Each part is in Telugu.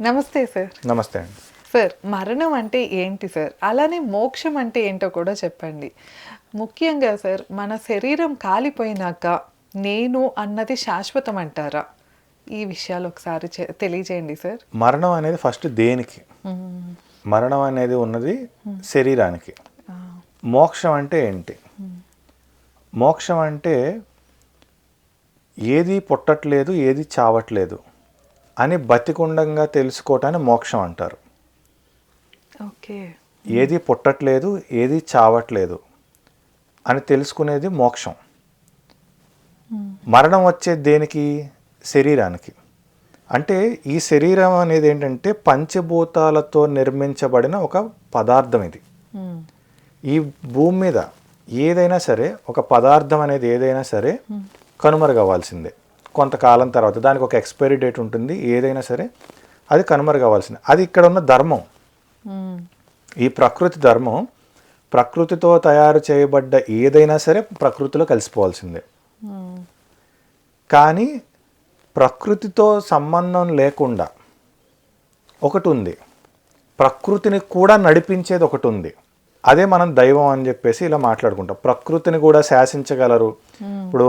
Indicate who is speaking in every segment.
Speaker 1: నమస్తే సార్.
Speaker 2: నమస్తే అండి.
Speaker 1: సార్ మరణం అంటే ఏంటి సార్? అలానే మోక్షం అంటే ఏంటో కూడా చెప్పండి. ముఖ్యంగా సార్ మన శరీరం కాలిపోయినాక నేను అన్నది శాశ్వతం అంటారా? ఈ విషయాలు ఒకసారి తెలియజేయండి సార్.
Speaker 2: మరణం అనేది ఫస్ట్ దేనికి? మరణం అనేది ఉన్నది శరీరానికి. మోక్షం అంటే ఏంటి? మోక్షం అంటే ఏది పుట్టట్లేదు ఏది చావట్లేదు. అని బతికుండంగా తెలుసుకోవటాన్ని మోక్షం అంటారు.
Speaker 1: ఓకే.
Speaker 2: ఏది పుట్టట్లేదు ఏది చావట్లేదు అని తెలుసుకునేది మోక్షం. మరణం వచ్చే దేనికి? శరీరానికి. అంటే ఈ శరీరం అనేది ఏంటంటే పంచభూతాలతో నిర్మించబడిన ఒక పదార్థం ఇది. ఈ భూమి మీద ఏదైనా సరే ఒక పదార్థం అనేది ఏదైనా సరే కనుమరుగవ్వాల్సిందే. కొంతకాలం తర్వాత దానికి ఒక ఎక్స్పైరీ డేట్ ఉంటుంది ఏదైనా సరే అది కనుమరుగవ్వాల్సిందే అది ఇక్కడ ఉన్న ధర్మం. ఈ ప్రకృతి ధర్మం ప్రకృతితో తయారు చేయబడ్డ ఏదైనా సరే ప్రకృతిలో కలిసిపోవాల్సిందే. కానీ ప్రకృతితో సంబంధం లేకుండా ఒకటి ఉంది ప్రకృతిని కూడా నడిపించేది ఒకటి ఉంది అదే మనం దైవం అని చెప్పేసి ఇలా మాట్లాడుకుంటాం. ప్రకృతిని కూడా శాసించగలరు. ఇప్పుడు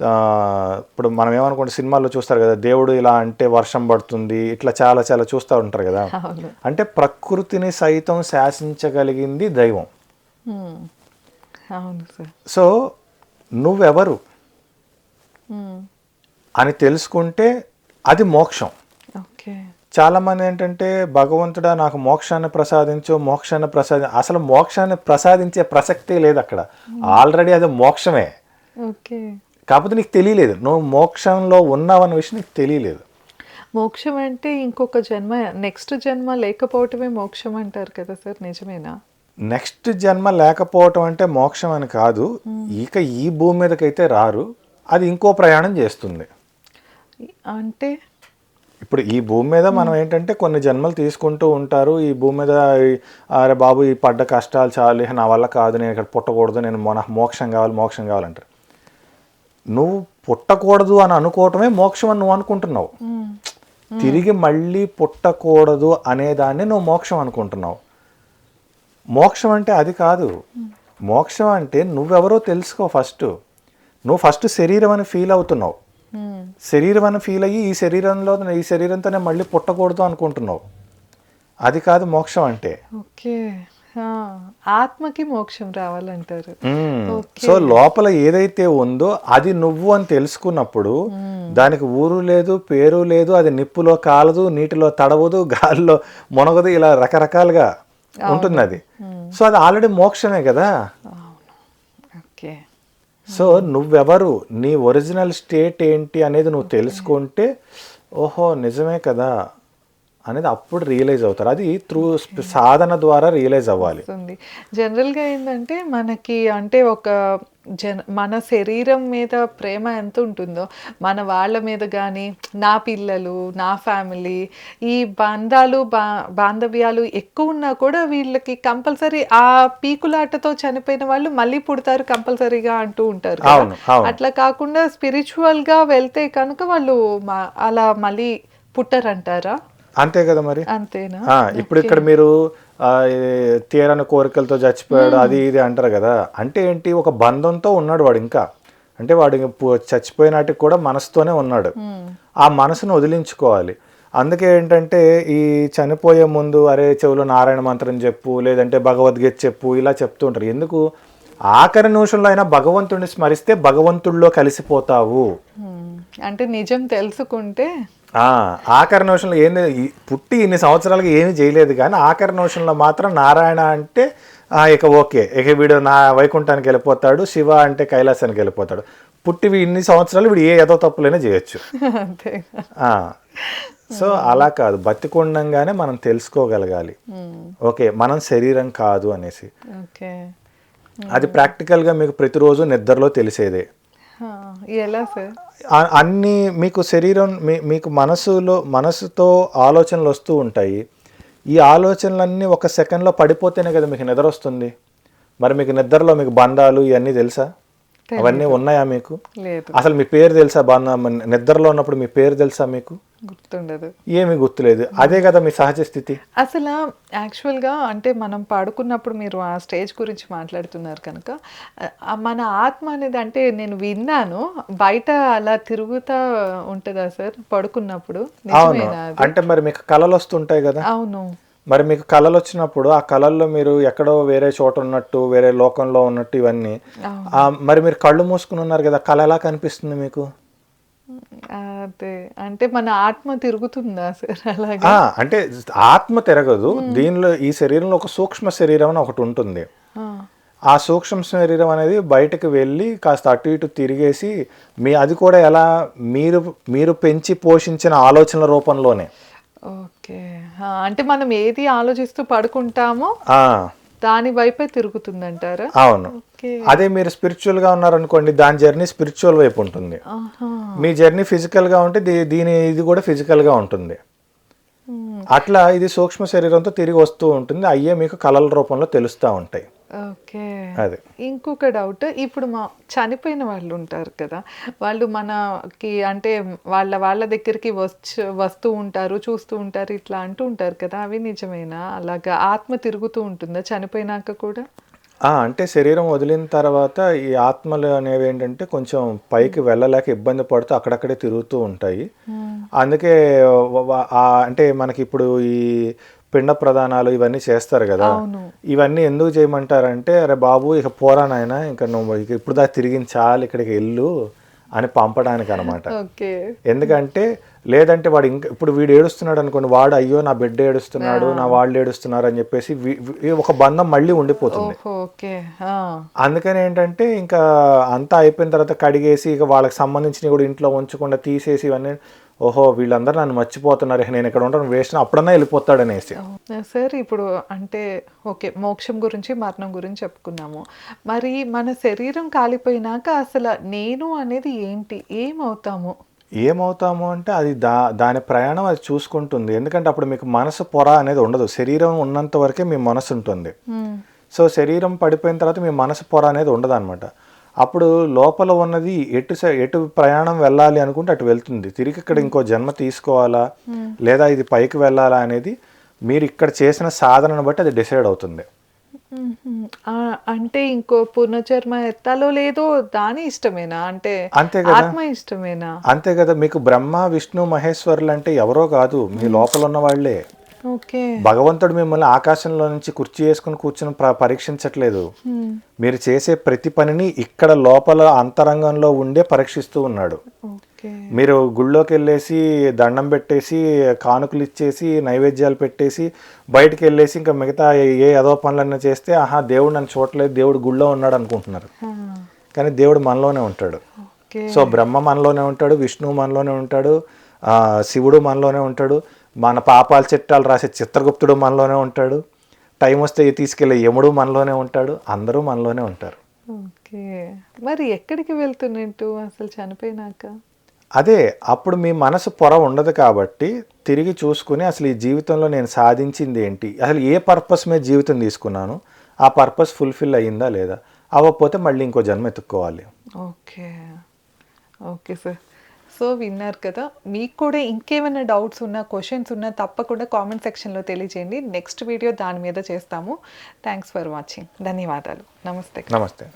Speaker 2: ఇప్పుడు మనం ఏమనుకుంటాం సినిమాల్లో చూస్తారు కదా దేవుడు ఇలా అంటే వర్షం పడుతుంది ఇట్లా చాలా చాలా చూస్తూ ఉంటారు కదా. అంటే ప్రకృతిని సైతం శాసించగలిగింది దైవం. సో నువ్వెవరు. అని తెలుసుకుంటే అది మోక్షం.
Speaker 1: ఓకే.
Speaker 2: చాలామంది ఏంటంటే భగవంతుడా నాకు మోక్షాన్ని ప్రసాదించు మోక్షాన్ని ప్రసాది అసలు మోక్షాన్ని ప్రసాదించే ప్రసక్తే లేదు అక్కడ. ఆల్రెడీ అది మోక్షమే.
Speaker 1: ఓకే.
Speaker 2: కాకపోతే నీకు తెలియలేదు. నువ్వు మోక్షంలో ఉన్నావన్న విషయం నీకు తెలియలేదు.
Speaker 1: మోక్షం అంటే ఇంకొక జన్మ నెక్స్ట్ జన్మ లేకపోవటమే మోక్షం అంటారు కదా సార్ నిజమేనా?
Speaker 2: నెక్స్ట్ జన్మ లేకపోవటం అంటే మోక్షం అని కాదు. ఇక ఈ భూమి మీదకైతే రారు. అది ఇంకో ప్రయాణం చేస్తుంది.
Speaker 1: అంటే?
Speaker 2: ఇప్పుడు ఈ భూమి మీద మనం ఏంటంటే కొన్ని జన్మలు తీసుకుంటూ ఉంటారు. ఈ భూమి మీద అరే బాబు ఈ పడ్డ కష్టాలు చాలు. నా వల్ల కాదు నేను ఇక్కడ పుట్టకూడదు నేను మొన మోక్షం కావాలి మోక్షం కావాలంటారు. నువ్వు పుట్టకూడదు అని అనుకోవటమే మోక్షం అని నువ్వు అనుకుంటున్నావు. తిరిగి మళ్ళీ పుట్టకూడదు అనేదాన్ని నువ్వు మోక్షం అనుకుంటున్నావు. మోక్షం అంటే అది కాదు. మోక్షం అంటే నువ్వెవరో తెలుసుకో ఫస్ట్. నువ్వు ఫస్ట్ శరీరం అని ఫీల్ అవుతున్నావు. శరీరం అని ఫీల్ అయ్యి ఈ శరీరంలో ఈ శరీరంతోనే మళ్ళీ పుట్టకూడదు అనుకుంటున్నావు. అది కాదు మోక్షం అంటే.
Speaker 1: ఓకే. ఆత్మకి మోక్షం రావాలంటారు.
Speaker 2: సో లోపల ఏదైతే ఉందో అది నువ్వు అని తెలుసుకున్నప్పుడు దానికి ఊరు లేదు పేరు లేదు అది నిప్పులో కాలదు నీటిలో తడవదు గాలిలో మునగదు ఇలా రకరకాలుగా ఉంటుంది అది. సో అది ఆల్రెడీ మోక్షమే కదా?
Speaker 1: ఓకే.
Speaker 2: సో నువ్వెవరు? నీ ఒరిజినల్ స్టేట్ ఏంటి అనేది నువ్వు తెలుసుకుంటే ఓహో నిజమే కదా. అనేది అప్పుడు రియలైజ్ అవుతారు. అది త్రూ సాధన ద్వారా రియలైజ్ అవ్వాలి.
Speaker 1: జనరల్గా ఏంటంటే మనకి అంటే ఒక జన మన శరీరం మీద ప్రేమ ఎంత ఉంటుందో మన వాళ్ళ మీద కానీ నా పిల్లలు నా ఫ్యామిలీ ఈ బంధాలు బా బాంధవ్యాలు ఎక్కువ ఉన్నా కూడా వీళ్ళకి కంపల్సరీ ఆ పీకులాటతో చనిపోయిన వాళ్ళు మళ్ళీ పుడతారు కంపల్సరీగా అంటూ ఉంటారు అట్లా కాకుండా స్పిరిచువల్గా వెళ్తే కనుక వాళ్ళు అలా మళ్ళీ పుట్టరంటారా?
Speaker 2: అంతే కదా మరి?
Speaker 1: అంతేనా?
Speaker 2: ఇప్పుడు ఇక్కడ మీరు తీరని కోరికలతో చచ్చిపోయాడు అది ఇది అంటారు కదా. అంటే ఏంటి? ఒక బంధంతో ఉన్నాడు వాడు ఇంకా. అంటే వాడు చచ్చిపోయినాటికి కూడా మనసుతోనే ఉన్నాడు. ఆ మనసును వదిలించుకోవాలి. అందుకే ఏంటంటే ఈ చనిపోయే ముందు అరే చెవులో నారాయణ మంత్రం చెప్పు లేదంటే భగవద్గీత చెప్పు ఇలా చెప్తూ ఉంటారు. ఎందుకు? ఆఖరి నిమిషంలో అయినా భగవంతుడిని స్మరిస్తే భగవంతుడిలో కలిసిపోతావు.
Speaker 1: అంటే నిజం తెలుసుకుంటే
Speaker 2: ఆఖరి నిమిషంలో ఏంది పుట్టి ఇన్ని సంవత్సరాలుగా ఏమీ చేయలేదు కానీ ఆఖరి నిమిషంలో మాత్రం నారాయణ అంటే ఇక ఓకే. ఇక వీడు నా వైకుంఠానికి వెళ్ళిపోతాడు శివ అంటే కైలాసానికి వెళ్ళిపోతాడు. పుట్టి ఇన్ని సంవత్సరాలు వీడు ఏ ఏదో తప్పులైనా చేయొచ్చు. సో అలా కాదు. బతికుండంగానే మనం తెలుసుకోగలగాలి. ఓకే మనం శరీరం కాదు అనేసి. అది ప్రాక్టికల్గా మీకు ప్రతిరోజు నిద్రలో తెలిసేదే.
Speaker 1: ఎలా సార్?
Speaker 2: అన్ని మీకు శరీరం మీ మీకు మనసులో మనసుతో ఆలోచనలు వస్తూ ఉంటాయి. ఈ ఆలోచనలన్నీ ఒక సెకండ్లో పడిపోతేనే కదా మీకు నిద్ర వస్తుంది. మరి మీకు నిద్రలో మీకు బంధాలు ఇవన్నీ తెలుసా? అవన్నీ ఉన్నాయా మీకు?
Speaker 1: లేదు.
Speaker 2: అసలు మీ పేరు తెలుసా బాగా నిద్రలో ఉన్నప్పుడు మీ పేరు తెలుసా మీకు?
Speaker 1: గుర్తుండదు.
Speaker 2: ఏమీ గుర్తులేదు. అదే కదా మీ సహజ స్థితి.
Speaker 1: అసలు యాక్చువల్గా అంటే మనం పడుకున్నప్పుడు మీరు ఆ స్టేజ్ గురించి మాట్లాడుతున్నారు కనుక మన ఆత్మ అనేది అంటే నేను విన్నాను బయట అలా తిరుగుతా ఉంటుందా సార్? పడుకున్నప్పుడు?
Speaker 2: అంటే మరి మీకు కళలు వస్తుంటాయి కదా.
Speaker 1: అవును.
Speaker 2: మరి మీకు కళలు వచ్చినప్పుడు ఆ కళల్లో మీరు ఎక్కడో వేరే చోట ఉన్నట్టు వేరే లోకంలో ఉన్నట్టు ఇవన్నీ. ఆ, మరి మీరు కళ్ళు మూసుకుని ఉన్నారు కదా కళ ఎలా కనిపిస్తుంది మీకు?
Speaker 1: అదే. అంటే మన ఆత్మ తిరుగుతుందా సార్ అలాగే?
Speaker 2: అంటే ఆత్మ తిరగదు. దీనిలో ఈ శరీరంలో ఒక సూక్ష్మ శరీరం అని ఒకటి ఉంటుంది.
Speaker 1: ఆ,
Speaker 2: ఆ సూక్ష్మ శరీరం అనేది బయటకు వెళ్ళి కాస్త అటు ఇటు తిరిగేసి మీ అది కూడా ఎలా మీరు మీరు పెంచి పోషించిన ఆలోచనల రూపంలోనే.
Speaker 1: ఓకే. అంటే మనం ఏది ఆలోచిస్తూ పడుకుంటామో దాని వైపే తిరుగుతుందంటారా?
Speaker 2: అవును.
Speaker 1: ఓకే.
Speaker 2: అదే మీరు స్పిరిచువల్గా ఉన్నారనుకోండి దాని జర్నీ స్పిరిచువల్ వైపు ఉంటుంది. మీ జర్నీ ఫిజికల్గా ఉంటే దీని ఇది కూడా ఫిజికల్గా ఉంటుంది. అట్లా ఇది సూక్ష్మ శరీరంతో తిరిగి వస్తూ ఉంటుంది అయ్యే మీకు కళల రూపంలో తెలుస్తూ ఉంటాయి.
Speaker 1: ఓకే.
Speaker 2: అదే.
Speaker 1: ఇంకొక డౌట్ ఇప్పుడు మా చనిపోయిన వాళ్ళు ఉంటారు కదా వాళ్ళు మనకి అంటే వాళ్ళ వాళ్ళ దగ్గరికి వచ్చి వస్తూ ఉంటారు చూస్తూ ఉంటారు ఇట్లా అంటూ ఉంటారు కదా అవి నిజమేనా? అలాగా ఆత్మ తిరుగుతూ ఉంటుందా చనిపోయినాక కూడా?
Speaker 2: ఆ, అంటే శరీరం వదిలిన తర్వాత ఈ ఆత్మలు అనేవి ఏంటంటే కొంచెం పైకి వెళ్ళలేక ఇబ్బంది పడుతూ అక్కడక్కడే తిరుగుతూ ఉంటాయి. అందుకే అంటే మనకి ఇప్పుడు ఈ పిండ ప్రదానాలు ఇవన్నీ చేస్తారు కదా. ఇవన్నీ ఎందుకు చేయమంటారంటే అరే బాబు ఇక పోరా నాయనా ఇంకా నువ్వు ఇక ఇప్పుడు దాకా తిరిగించాలి ఇక్కడికి వెళ్ళు అని పంపడానికి అనమాట ఎందుకంటే లేదంటే వాడు ఇంకా ఇప్పుడు వీడు ఏడుస్తున్నాడు అనుకోండి వాడు అయ్యో నా బిడ్డ ఏడుస్తున్నాడు నా వాళ్ళు ఏడుస్తున్నారు అని చెప్పేసి ఒక బంధం మళ్ళీ ఉండిపోతుంది. అందుకని ఏంటంటే ఇంకా అంతా అయిపోయిన తర్వాత కడిగేసి ఇక వాళ్ళకి సంబంధించినవి కూడా ఇంట్లో ఉంచకుండా తీసేసి ఇవన్నీ ఓహో వీళ్ళందరూ నన్ను మర్చిపోతున్నారు నేను ఇక్కడ ఉండడం వేస్ట్ అప్పుడన్నా వెళ్ళిపోతాడు అనేసి.
Speaker 1: సార్ ఇప్పుడు అంటే ఓకే మోక్షం గురించి మరణం గురించి చెప్పుకున్నాము. మరి మన శరీరం కాలిపోయినాక అసలు నేను అనేది ఏంటి? ఏమవుతాము?
Speaker 2: ఏమవుతాము అంటే అది దా దాని ప్రయాణం అది చూసుకుంటుంది. ఎందుకంటే అప్పుడు మీకు మనసు పొర అనేది ఉండదు. శరీరం ఉన్నంత వరకే మీ మనసు ఉంటుంది.
Speaker 1: మ్మ్.
Speaker 2: సో శరీరం పడిపోయిన తర్వాత మీ మనసు పొర అనేది ఉండదు అప్పుడు లోపల ఉన్నది ఎటు సై- ఎటు ప్రయాణం వెళ్ళాలి అనుకుంటే అటు వెళ్తుంది. తిరిగి ఇక్కడ ఇంకో జన్మ తీసుకోవాలా? లేదా ఇది పైకి వెళ్ళాలా అనేది మీరు ఇక్కడ చేసిన సాధనను బట్టి అది డిసైడ్ అవుతుంది.
Speaker 1: మ్మ్. ఆ, అంటే ఇంకో పునర్జన్మ ఎత్తాలో లేదో దాని ఇష్టమేనా? అంటే
Speaker 2: అంతే కదా.
Speaker 1: ఆత్మ ఇష్టమేనా?
Speaker 2: అంతే కదా. మీకు బ్రహ్మ విష్ణు మహేశ్వరులు అంటే ఎవరో కాదు. మీ లోపల ఉన్న వాళ్ళే.
Speaker 1: ఓకే.
Speaker 2: భగవంతుడు మిమ్మల్ని ఆకాశంలో నుంచి కుర్చీ వేసుకుని కూర్చుని ప్ర- పరీక్షించట్లేదు.
Speaker 1: మ్మ్.
Speaker 2: మీరు చేసే ప్రతి పనిని ఇక్కడ లోపల అంతరంగంలో ఉండే పరీక్షిస్తూ ఉన్నాడు.
Speaker 1: ఓకే.
Speaker 2: మీరు గుళ్ళోకి వెళ్ళేసి దండం పెట్టేసి కానుకలు ఇచ్చేసి నైవేద్యాలు పెట్టేసి బయటికి వెళ్ళేసి ఇంకా మిగతా ఏ ఏదో పనులన్నా చేస్తే ఆహా దేవుడు నన్ను చూడలేదు దేవుడు గుళ్ళో ఉన్నాడు అనుకుంటున్నారు. కానీ దేవుడు మనలోనే ఉంటాడు. సో బ్రహ్మ మనలోనే ఉంటాడు విష్ణువు మనలోనే ఉంటాడు ఆ, శివుడు మనలోనే ఉంటాడు మన పాపాల చిట్టాలు రాసే చిత్రగుప్తుడు మనలోనే ఉంటాడు టైం వస్తే తీసుకెళ్ళే యముడు మనలోనే ఉంటాడు అందరూ మనలోనే ఉంటారు.
Speaker 1: ఓకే. మరి ఎక్కడికి వెళ్తున్నట్టు అసలు చనిపోయినాక?
Speaker 2: అదే అప్పుడు మీ మనసు పొర ఉండదు కాబట్టి తిరిగి చూసుకుని అసలు ఈ జీవితంలో నేను సాధించింది ఏంటి? అసలు ఏ పర్పస్ మీద జీవితం తీసుకున్నాను? ఆ పర్పస్ ఫుల్ఫిల్ అయ్యిందా లేదా? అవ్వకపోతే మళ్ళీ ఇంకో జన్మ ఎత్తుక్కోవాలి.
Speaker 1: ఓకే. Okay sir. సో విన్నారు కదా. మీకు కూడా ఇంకేమైనా డౌట్స్ ఉన్నా క్వశ్చన్స్ ఉన్నా తప్పకుండా కామెంట్ సెక్షన్లో తెలియజేయండి. నెక్స్ట్ వీడియో దాని మీద చేస్తాము. Thanks for watching. ధన్యవాదాలు. నమస్తే.
Speaker 2: నమస్తే.